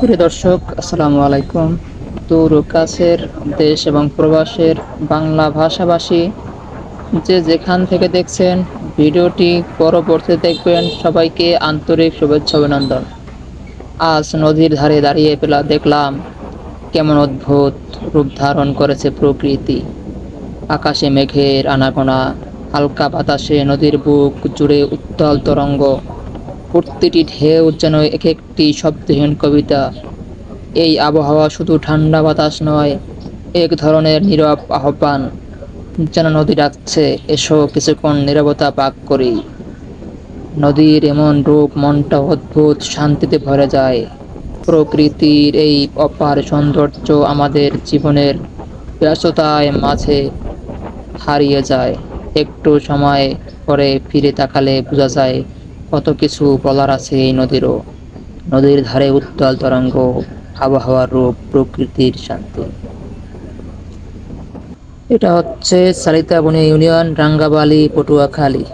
প্রিয় দর্শক, আসসালামু আলাইকুম। দূর কাছের দেশ এবং প্রবাসের বাংলা ভাষাভাষী যে যেখান থেকে দেখছেন, ভিডিওটি পরবর্তীতে দেখবেন। সবাইকে আন্তরিক শুভেচ্ছা অভিনন্দন। আজ নদীর ধারে দাঁড়িয়ে পেলা দেখলাম কেমন অদ্ভুত রূপ ধারণ করেছে প্রকৃতি। আকাশে মেঘের আনাগোনা, হালকা বাতাসে নদীর বুক জুড়ে উত্তাল তরঙ্গ। প্রতিটি ঢেউ যেন এক একটি শব্দহীন কবিতা এই আবহাওয়া শুধু ঠান্ডা বাতাস নয়, এক ধরনের নীরব আহ্বান, যেন নদী ডাকছে, এসো কিছুক্ষণ নীরবতা পাক করি। নদীর এমন রূপ মনটা অদ্ভুত শান্তিতে ভরে যায়। প্রকৃতির এই অপার সৌন্দর্য আমাদের জীবনের ব্যস্ততায় মাঝে হারিয়ে যায়। একটু সময় পরে ফিরে তাকালে বোঝা যায় কত কিছু বলার আছে এই নদীরও। নদীর ধারে উত্তাল তরঙ্গ, আবহাওয়ার রূপ, প্রকৃতির শান্তি। এটা হচ্ছে সালিতাবনি ইউনিয়ন, রাঙ্গাবালি, পটুয়াখালী।